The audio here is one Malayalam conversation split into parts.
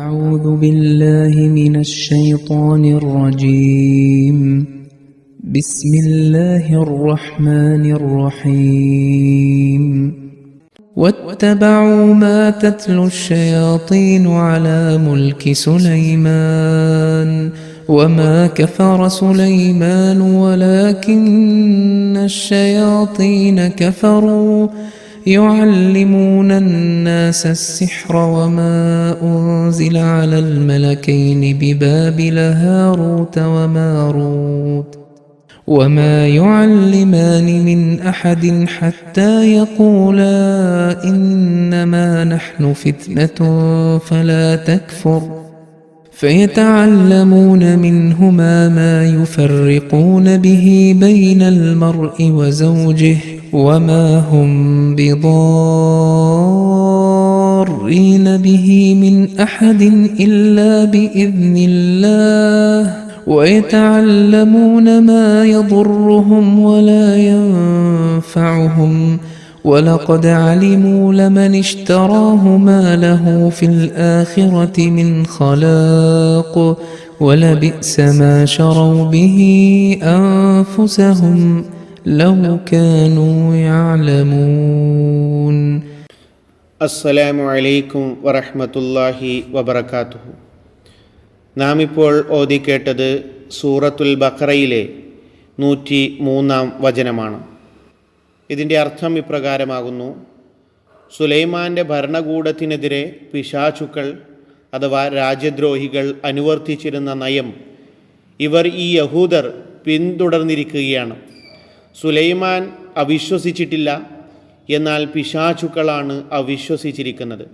أعوذ بالله من الشيطان الرجيم. بسم الله الرحمن الرحيم. واتبعوا ما تتلو الشياطين على ملك سليمان وما كفر سليمان ولكن الشياطين كفروا يعلمون الناس السحر وما أنزل على الملكين ببابل هاروت وماروت وما يعلمان من أحد حتى يقولا إنما نحن فتنة فلا تكفر فيتعلمون منهما ما يفرقون به بين المرء وزوجه وما هم بضارين به من أحد إلا بإذن الله ويتعلمون ما يضرهم ولا ينفعهم ولقد علموا لمن اشتراه ما له في الآخرة من خلاق ولبئس ما شروا به أنفسهم لو كانوا يعلمون അസ്സലാമു അലൈക്കും വറഹ്മത്തുള്ളാഹി വബറകാതുഹു നാം ഇപ്പോൾ ഓതിക്കേട്ടത് സൂറത്തുൽ ബഖറയിലെ നൂറ്റി മൂന്നാം വചനമാണ് ഇതിന്റെ അർത്ഥം ഇപ്രകാരമാകുന്നു. സുലൈമാന്റെ ഭരണകൂടത്തിനെതിരെ പിശാചുക്കൾ അഥവാ രാജ്യദ്രോഹികൾ അനുവർത്തിച്ചിരുന്ന നയം ഇവർ ഈ യഹൂദർ പിന്തുടർന്നിരിക്കുകയാണ്. സുലൈമാൻ അവിശ്വസിച്ചിട്ടില്ല എന്നാൽ പിശാചുക്കളാണ് അവിശ്വസിച്ചിരിക്കുന്നത്.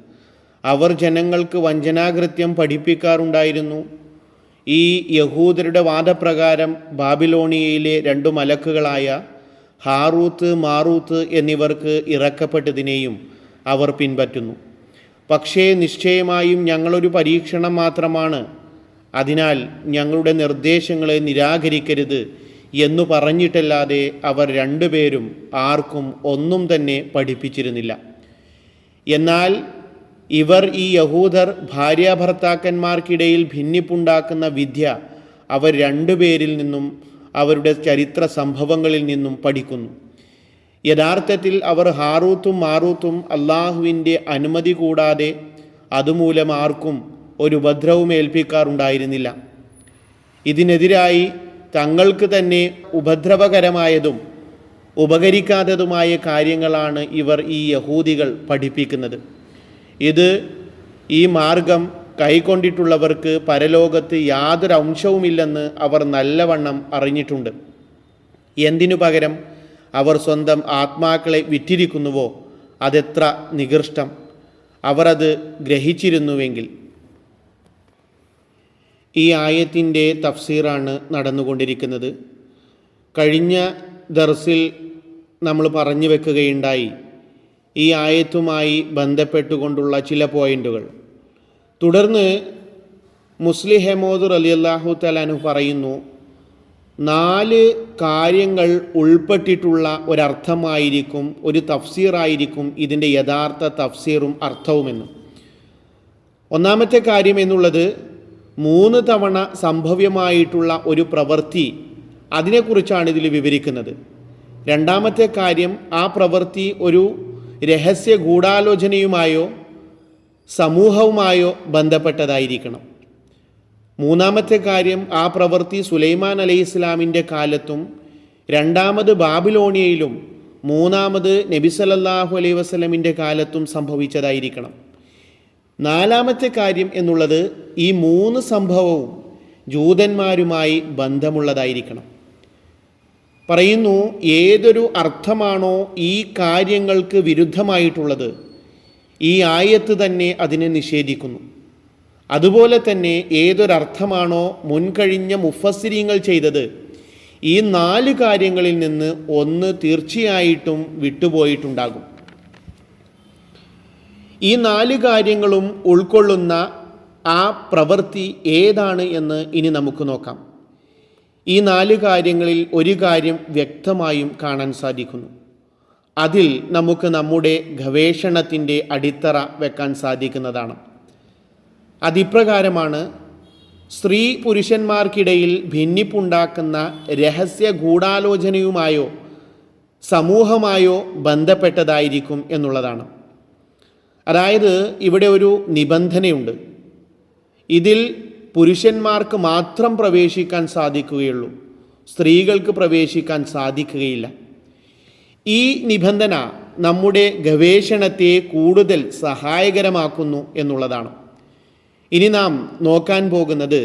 അവർ ജനങ്ങൾക്ക് വഞ്ചനാകൃത്യം പഠിപ്പിക്കാറുണ്ടായിരുന്നു. ഈ യഹൂദരുടെ വാദപ്രകാരം ബാബിലോണിയയിലെ രണ്ടു മലക്കുകളായ ഹാറൂത്ത് മാറൂത്ത് എന്നിവർക്ക് ഇറക്കപ്പെട്ടതിനെയും അവർ പിൻപറ്റുന്നു. പക്ഷേ നിശ്ചയമായും ഞങ്ങളൊരു പരീക്ഷണം മാത്രമാണ്. അതിനാൽ ഞങ്ങളുടെ നിർദ്ദേശങ്ങളെ നിരാകരിക്കരുത് എന്നു പറഞ്ഞിട്ടല്ലാതെ അവർ രണ്ടുപേരും ആർക്കും ഒന്നും തന്നെ പഠിപ്പിച്ചിരുന്നില്ല. എന്നാൽ ഇവർ ഈ യഹൂദർ ഭാര്യാഭർത്താക്കന്മാർക്കിടയിൽ ഭിന്നിപ്പുണ്ടാക്കുന്ന വിദ്യ അവർ രണ്ടുപേരിൽ നിന്നും അവരുടെ ചരിത്ര സംഭവങ്ങളിൽ നിന്നും പഠിക്കുന്നു. യഥാർത്ഥത്തിൽ അവർ ഹാറൂത്തും മാറൂത്തും അള്ളാഹുവിന്റെ അനുമതി കൂടാതെ അതുമൂലം ആർക്കും ഒരു ഉപദ്രവം ഏൽപ്പിക്കാറുണ്ടായിരുന്നില്ല. ഇതിനെതിരായി തങ്ങൾക്ക് തന്നെ ഉപദ്രവകരമായതും ഉപകരിക്കാത്തതുമായ കാര്യങ്ങളാണ് ഇവർ ഈ യഹൂദികൾ പഠിപ്പിക്കുന്നത്. ഇത് ഈ മാർഗം കൈക്കൊണ്ടിട്ടുള്ളവർക്ക് പരലോകത്ത് യാതൊരു അംശവുമില്ലെന്ന് അവർ നല്ലവണ്ണം അറിഞ്ഞിട്ടുണ്ട്. എന്തിനു പകരം അവർ സ്വന്തം ആത്മാക്കളെ വിറ്റിരിക്കുന്നുവോ? അതെത്ര നികൃഷ്ടം. അവർ അത് ഗ്രഹിച്ചിരുന്നുവെങ്കിൽ. ഈ ആയത്തിന്റെ തഫ്സീറാണ് നടന്നുകൊണ്ടിരിക്കുന്നത്. കഴിഞ്ഞ ദർസിൽ നമ്മൾ പറഞ്ഞു വെക്കുകയുണ്ടായി. ഈ ആയത്തുമായി ബന്ധപ്പെട്ടുകൊണ്ടുള്ള ചില പോയിന്റുകൾ. തുടർന്ന് മുസ്ലി ഹെമോദുർ അലി അള്ളാഹു തലാനു പറയുന്നു നാല് കാര്യങ്ങൾ ഉൾപ്പെട്ടിട്ടുള്ള ഒരർത്ഥമായിരിക്കും ഒരു തഫ്സീറായിരിക്കും ഇതിന്റെ യഥാർത്ഥ തഫ്സീറും അർത്ഥവുമെന്ന്. ഒന്നാമത്തെ കാര്യം എന്നുള്ളത് മൂന്ന് തവണ സംഭവ്യമായിട്ടുള്ള ഒരു പ്രവൃത്തി അതിനെക്കുറിച്ചാണ് ഇതിൽ വിവരിക്കുന്നത്. രണ്ടാമത്തെ കാര്യം ആ പ്രവൃത്തി ഒരു രഹസ്യ ഗൂഢാലോചനയുമായോ സമൂഹവുമായോ ബന്ധപ്പെട്ടതായിരിക്കണം. മൂന്നാമത്തെ കാര്യം ആ പ്രവൃത്തി സുലൈമാൻ അലൈഹി ഇസ്ലാമിന്റെ കാലത്തും രണ്ടാമത് ബാബിലോണിയയിലും മൂന്നാമത് നബി സല്ലല്ലാഹു അലൈഹി വസ്ലമിന്റെ കാലത്തും സംഭവിച്ചതായിരിക്കണം. നാലാമത്തെ കാര്യം എന്നുള്ളത് ഈ മൂന്ന് സംഭവവും ജൂതന്മാരുമായി ബന്ധമുള്ളതായിരിക്കണം. പറയുന്നു ഏതൊരു അർത്ഥമാണോ ഈ കാര്യങ്ങൾക്ക് വിരുദ്ധമായിട്ടുള്ളത്? ഈ ആയത്ത് തന്നെ അതിനെ നിഷേധിക്കുന്നു. അതുപോലെ തന്നെ ഏതൊരർത്ഥമാണോ മുൻകഴിഞ്ഞ മുഫസ്സിരിങ്ങൾ ചെയ്തത് ഈ നാല് കാര്യങ്ങളിൽ നിന്ന് ഒന്ന് തീർച്ചയായിട്ടും വിട്ടുപോയിട്ടുണ്ടാകും. ഈ നാല് കാര്യങ്ങളും ഉൾക്കൊള്ളുന്ന ആ പ്രവൃത്തി ഏതാണ് എന്ന് ഇനി നമുക്ക് നോക്കാം. ഈ നാല് കാര്യങ്ങളിൽ ഒരു കാര്യം വ്യക്തമായും കാണാൻ സാധിക്കുന്നു. അതിൽ നമുക്ക് നമ്മുടെ ഗവേഷണത്തിന്റെ അടിത്തറ വെക്കാൻ സാധിക്കുന്നതാണ്. അതിപ്രകാരമാണ് സ്ത്രീ പുരുഷന്മാർക്കിടയിൽ ഭിന്നിപ്പുണ്ടാക്കുന്ന രഹസ്യ ഗൂഢാലോചനയുമായോ സമൂഹമായോ ബന്ധപ്പെട്ടതായിരിക്കും എന്നുള്ളതാണ്. അതായത് ഇവിടെ ഒരു നിബന്ധനയുണ്ട്. ഇതിൽ പുരുഷന്മാർക്ക് മാത്രം പ്രവേശിക്കാൻ സാധിക്കുകയുള്ളൂ. സ്ത്രീകൾക്ക് പ്രവേശിക്കാൻ സാധിക്കുകയില്ല. ഈ നിബന്ധന നമ്മുടെ ഗവേഷണത്തെ കൂടുതൽ സഹായകരമാക്കുന്നു എന്നുള്ളതാണ്. ഇനി നാം നോക്കാൻ പോകുന്നത്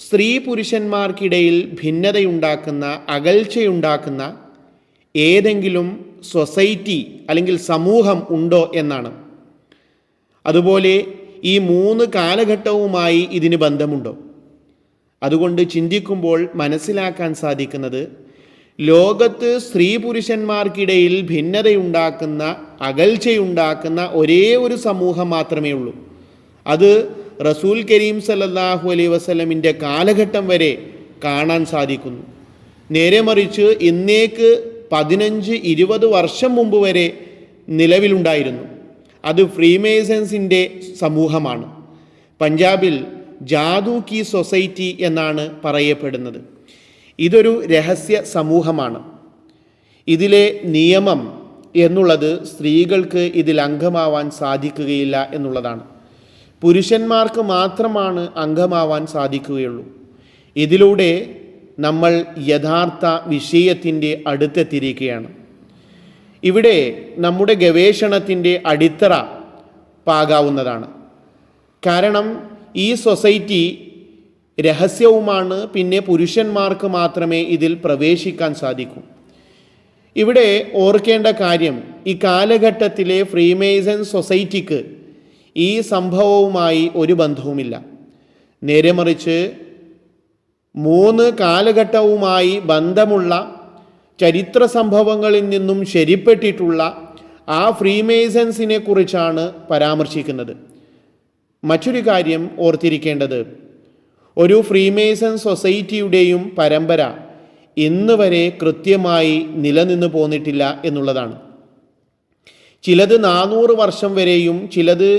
സ്ത്രീ പുരുഷന്മാർക്കിടയിൽ ഭിന്നതയുണ്ടാക്കുന്ന അകൽച്ചയുണ്ടാക്കുന്ന ഏതെങ്കിലും സൊസൈറ്റി അല്ലെങ്കിൽ സമൂഹം ഉണ്ടോ എന്നാണ്. അതുപോലെ ഈ മൂന്ന് കാലഘട്ടവുമായി ഇതിന് ബന്ധമുണ്ടോ? അതുകൊണ്ട് ചിന്തിക്കുമ്പോൾ മനസ്സിലാക്കാൻ സാധിക്കുന്നത് ലോകത്ത് സ്ത്രീ പുരുഷന്മാർക്കിടയിൽ ഭിന്നതയുണ്ടാക്കുന്ന അകൽച്ചയുണ്ടാക്കുന്ന ഒരേ ഒരു സമൂഹം മാത്രമേ ഉള്ളൂ. അത് റസൂൽ കരീം സല്ലല്ലാഹു അലൈ വസ്ലമിന്റെ കാലഘട്ടം വരെ കാണാൻ സാധിക്കുന്നു. നേരെ മറിച്ച് ഇന്നേക്ക് പതിനഞ്ച് ഇരുപത് വർഷം മുമ്പ് വരെ നിലവിലുണ്ടായിരുന്നു. അത് ഫ്രീമേസൻസിന്റെ സമൂഹമാണ്. പഞ്ചാബിൽ ജാദു കി സൊസൈറ്റി എന്നാണ് പറയപ്പെടുന്നത്. ഇതൊരു രഹസ്യ സമൂഹമാണ്. ഇതിലെ നിയമം എന്നുള്ളത് സ്ത്രീകൾക്ക് ഇതിൽ അംഗമാവാൻ സാധിക്കുകയില്ല എന്നുള്ളതാണ്. പുരുഷന്മാർക്ക് മാത്രമാണ് അംഗമാവാൻ സാധിക്കുകയുള്ളൂ. ഇതിലൂടെ നമ്മൾ യഥാർത്ഥ വിഷയത്തിന്റെ അടുത്തെത്തിയിരിക്കുകയാണ്. ഇവിടെ നമ്മുടെ ഗവേഷണത്തിന്റെ അടിത്തറ പാകാവുന്നതാണ്. കാരണം ഈ സൊസൈറ്റി രഹസ്യവുമാണ്. പിന്നെ പുരുഷന്മാർക്ക് മാത്രമേ ഇതിൽ പ്രവേശിക്കാൻ സാധിക്കൂ. ഇവിടെ ഓർക്കേണ്ട കാര്യം ഈ കാലഘട്ടത്തിലെ ഫ്രീമേസൺ സൊസൈറ്റിക്ക് ഈ സംഭവവുമായി ഒരു ബന്ധവുമില്ല. നേരെ മറിച്ച് മൂന്ന് കാലഘട്ടവുമായി ബന്ധമുള്ള ചരിത്ര സംഭവങ്ങളിൽ നിന്നും ശരിപ്പെട്ടിട്ടുള്ള ആ ഫ്രീമേസൻസിനെ കുറിച്ചാണ് പരാമർശിക്കുന്നത്. മറ്റൊരു കാര്യം ഓർത്തിരിക്കേണ്ടത് ഒരു ഫ്രീമേസൺ സൊസൈറ്റിയുടെയും പരമ്പര ഇന്ന് വരെ കൃത്യമായി നിലനിന്ന് പോന്നിട്ടില്ല എന്നുള്ളതാണ്. ചിലത് നാനൂറ് വർഷം വരെയും ചിലത്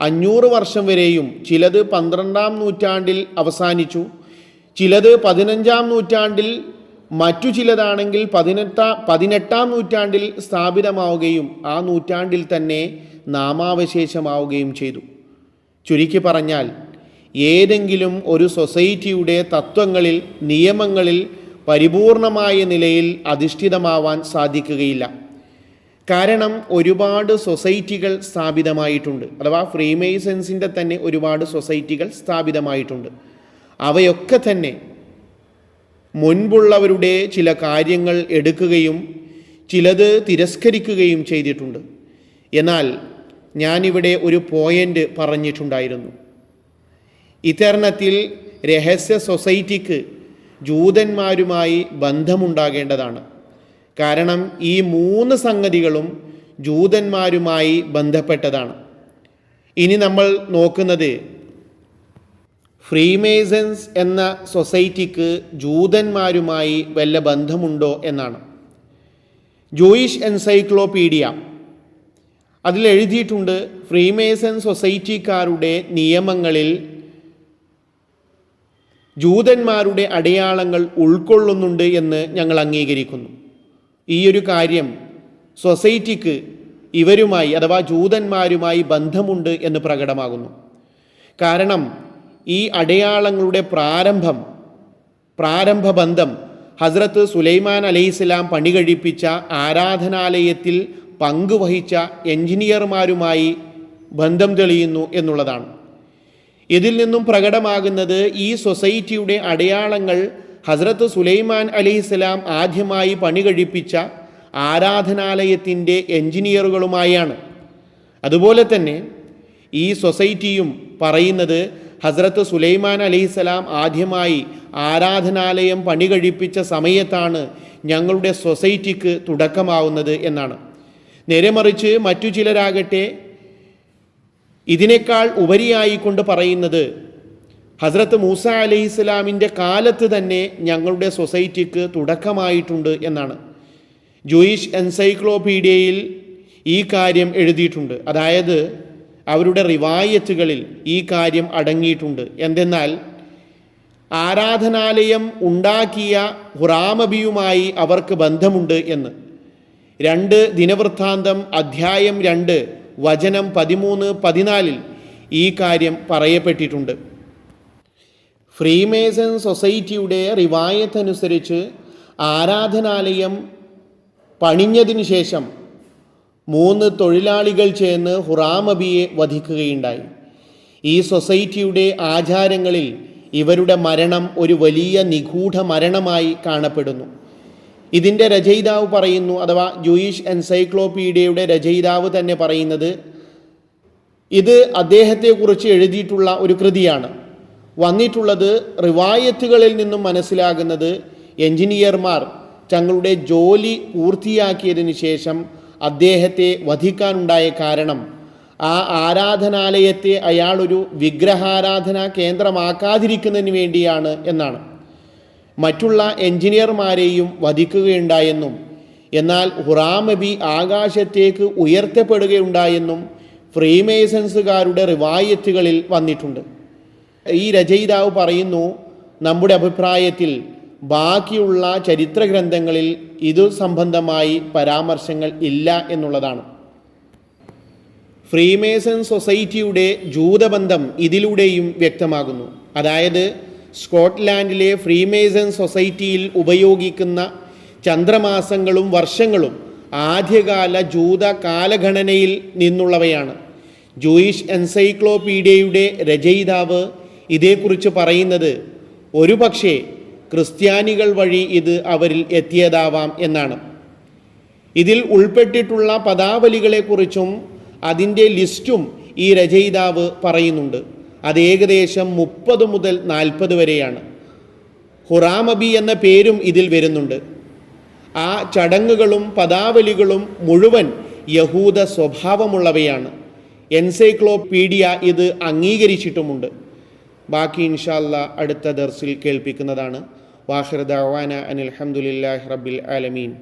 അഞ്ഞൂറ് വർഷം വരെയും ചിലത് പന്ത്രണ്ടാം നൂറ്റാണ്ടിൽ അവസാനിച്ചു ചിലത് പതിനഞ്ചാം നൂറ്റാണ്ടിൽ മറ്റു ചിലതാണെങ്കിൽ പതിനെട്ടാം പതിനെട്ടാം നൂറ്റാണ്ടിൽ സ്ഥാപിതമാവുകയും ആ നൂറ്റാണ്ടിൽ തന്നെ നാമാവശേഷമാവുകയും ചെയ്തു. ചുരുക്കി പറഞ്ഞാൽ ഏതെങ്കിലും ഒരു സൊസൈറ്റിയുടെ തത്വങ്ങളിൽ നിയമങ്ങളിൽ പരിപൂർണമായ നിലയിൽ അധിഷ്ഠിതമാവാൻ സാധിക്കുകയില്ല. കാരണം ഒരുപാട് സൊസൈറ്റികൾ സ്ഥാപിതമായിട്ടുണ്ട്. അഥവാ ഫ്രീമേസൻസിന്റെ തന്നെ ഒരുപാട് സൊസൈറ്റികൾ സ്ഥാപിതമായിട്ടുണ്ട്. അവയൊക്കെ തന്നെ മുൻപുള്ളവരുടെ ചില കാര്യങ്ങൾ എടുക്കുകയും ചിലത് തിരസ്കരിക്കുകയും ചെയ്തിട്ടുണ്ട്. എന്നാൽ ഞാനിവിടെ ഒരു പോയിന്റ് പറഞ്ഞിട്ടുണ്ടായിരുന്നു. ഇത്തരണത്തിൽ രഹസ്യ സൊസൈറ്റിക്ക് ജൂതന്മാരുമായി ബന്ധമുണ്ടാകേണ്ടതാണ്. കാരണം ഈ മൂന്ന് സംഗതികളും ജൂതന്മാരുമായി ബന്ധപ്പെട്ടതാണ്. ഇനി നമ്മൾ നോക്കുന്നത് ഫ്രീമേസൻസ് എന്ന സൊസൈറ്റിക്ക് ജൂതന്മാരുമായി വല്ല ബന്ധമുണ്ടോ എന്നാണ്. Jewish encyclopedia. അതിൽ എഴുതിയിട്ടുണ്ട് സൊസൈറ്റിക്കാരുടെ നിയമങ്ങളിൽ ജൂതന്മാരുടെ അടയാളങ്ങൾ ഉൾക്കൊള്ളുന്നുണ്ട് എന്ന് ഞങ്ങൾ അംഗീകരിക്കുന്നു. ഈ ഒരു കാര്യം സൊസൈറ്റിക്ക് ഇവരുമായി അഥവാ ജൂതന്മാരുമായി ബന്ധമുണ്ട് എന്ന് പ്രകടമാകുന്നു. കാരണം ഈ അടയാളങ്ങളുടെ പ്രാരംഭം പ്രാരംഭ ബന്ധം ഹസ്രത്ത് സുലൈമാൻ അലൈഹിസ്ലാം പണി കഴിപ്പിച്ച ആരാധനാലയത്തിൽ പങ്കുവഹിച്ച എഞ്ചിനീയർമാരുമായി ബന്ധം തെളിയുന്നു എന്നുള്ളതാണ്. ഇതിൽ നിന്നും പ്രകടമാകുന്നത് ഈ സൊസൈറ്റിയുടെ അടയാളങ്ങൾ ഹസ്രത്ത് സുലൈമാൻ അലൈഹിസ്സലാം ആദ്യമായി പണി കഴിപ്പിച്ച ആരാധനാലയത്തിന്റെ എഞ്ചിനീയറുകളുമായാണ് അതുപോലെ തന്നെ ഈ സൊസൈറ്റിയും പറയുന്നത് ഹസ്രത്ത് സുലൈമാൻ അലൈഹിസ്സലാം ആദ്യമായി ആരാധനാലയം പണി കഴിപ്പിച്ച സമയത്താണ് ഞങ്ങളുടെ സൊസൈറ്റിക്ക് തുടക്കമാവുന്നത് എന്നാണ്. നേരെ മറിച്ച് മറ്റു ചിലരാകട്ടെ ഇതിനേക്കാൾ ഉപരിയായി കൊണ്ട് പറയുന്നത് ഹസ്രത്ത് മൂസ അലൈഹി ഇസ്ലാമിന്റെ കാലത്ത് തന്നെ ഞങ്ങളുടെ സൊസൈറ്റിക്ക് തുടക്കമായിട്ടുണ്ട് എന്നാണ്. ജൂയിഷ് എൻസൈക്ലോപീഡിയയിൽ ഈ കാര്യം എഴുതിയിട്ടുണ്ട്. അതായത് അവരുടെ റിവായത്തുകളിൽ ഈ കാര്യം അടങ്ങിയിട്ടുണ്ട്. എന്തെന്നാൽ ആരാധനാലയം ഉണ്ടാക്കിയ ഹുറാമബിയുമായി അവർക്ക് ബന്ധമുണ്ട് എന്ന്. രണ്ട് ദിനവൃത്താന്തം അധ്യായം രണ്ട് വചനം പതിമൂന്ന് പതിനാലിൽ ഈ കാര്യം പറയപ്പെട്ടിട്ടുണ്ട്. ഫ്രീമേസൺ സൊസൈറ്റിയുടെ റിവായത്തനുസരിച്ച് ആരാധനാലയം പണിഞ്ഞതിനു ശേഷം മൂന്ന് തൊഴിലാളികൾ ചേർന്ന് ഹുറാമബിയെ വധിക്കുകയുണ്ടായി. ഈ സൊസൈറ്റിയുടെ ആചാരങ്ങളിൽ ഇവരുടെ മരണം ഒരു വലിയ നിഗൂഢ മരണമായി കാണപ്പെടുന്നു. ഇതിന്റെ രചയിതാവ് പറയുന്നു അഥവാ ജൂയിഷ് എൻസൈക്ലോപീഡിയയുടെ രചയിതാവ് തന്നെ പറയുന്നത് ഇത് അദ്ദേഹത്തെക്കുറിച്ച് എഴുതിയിട്ടുള്ള ഒരു കൃതിയാണ്. വന്നിട്ടുള്ളത് റിവായത്തുകളിൽ നിന്നും മനസ്സിലാകുന്നത് എഞ്ചിനീയർമാർ തങ്ങളുടെ ജോലി പൂർത്തിയാക്കിയതിനു ശേഷം അദ്ദേഹത്തെ വധിക്കാനുണ്ടായ കാരണം. ആ ആരാധനാലയത്തെ അയാളൊരു വിഗ്രഹാരാധനാ കേന്ദ്രമാക്കാതിരിക്കുന്നതിന് വേണ്ടിയാണ് എന്നാണ്. മറ്റുള്ള എഞ്ചിനീയർമാരെയും വധിക്കുകയുണ്ടായെന്നും എന്നാൽ ഹുറാമബി ആകാശത്തേക്ക് ഉയർത്തപ്പെടുകയുണ്ടായെന്നും ഫ്രീമേസൺസുകാരുടെ റിവായത്തുകളിൽ വന്നിട്ടുണ്ട്. ഈ രചയിതാവ് പറയുന്നു നമ്മുടെ അഭിപ്രായത്തിൽ ബാക്കിയുള്ള ചരിത്ര ഗ്രന്ഥങ്ങളിൽ ഇതു സംബന്ധമായി പരാമർശങ്ങൾ ഇല്ല എന്നുള്ളതാണ്. ഫ്രീമേസൺ സൊസൈറ്റിയുടെ ജൂതബന്ധം ഇതിലൂടെയും വ്യക്തമാകുന്നു. അതായത് സ്കോട്ട്ലാൻഡിലെ ഫ്രീമേസൺ സൊസൈറ്റിയിൽ ഉപയോഗിക്കുന്ന ചന്ദ്രമാസങ്ങളും വർഷങ്ങളും ആദ്യകാല ജൂത കാലഗണനയിൽ നിന്നുള്ളവയാണ്. ജൂയിഷ് എൻസൈക്ലോപീഡിയയുടെ രചയിതാവ് ഇതേക്കുറിച്ച് പറയുന്നത് ഒരുപക്ഷെ ക്രിസ്ത്യാനികൾ വഴി ഇത് അവരിൽ എത്തിയതാവാം എന്നാണ്. ഇതിൽ ഉൾപ്പെട്ടിട്ടുള്ള പദാവലികളെക്കുറിച്ചും അതിന്റെ ലിസ്റ്റും ഈ രചയിതാവ് പറയുന്നുണ്ട്. അത് ഏകദേശം മുപ്പത് മുതൽ നാൽപ്പത് വരെയാണ്. ഹുറാമബി എന്ന പേരും ഇതിൽ വരുന്നുണ്ട്. ആ ചടങ്ങുകളും പദാവലികളും മുഴുവൻ യഹൂദ സ്വഭാവമുള്ളവയാണ്. എൻസൈക്ലോപീഡിയ ഇത് അംഗീകരിച്ചിട്ടുമുണ്ട്. ബാക്കി ഇൻഷാല്ല അടുത്ത ദർസിൽ കേൾപ്പിക്കുന്നതാണ്. വാഹിർ ദവാന അനിൽ അഹമ്മദില്ലാഹി റബ്ബിൽ ആലമീൻ.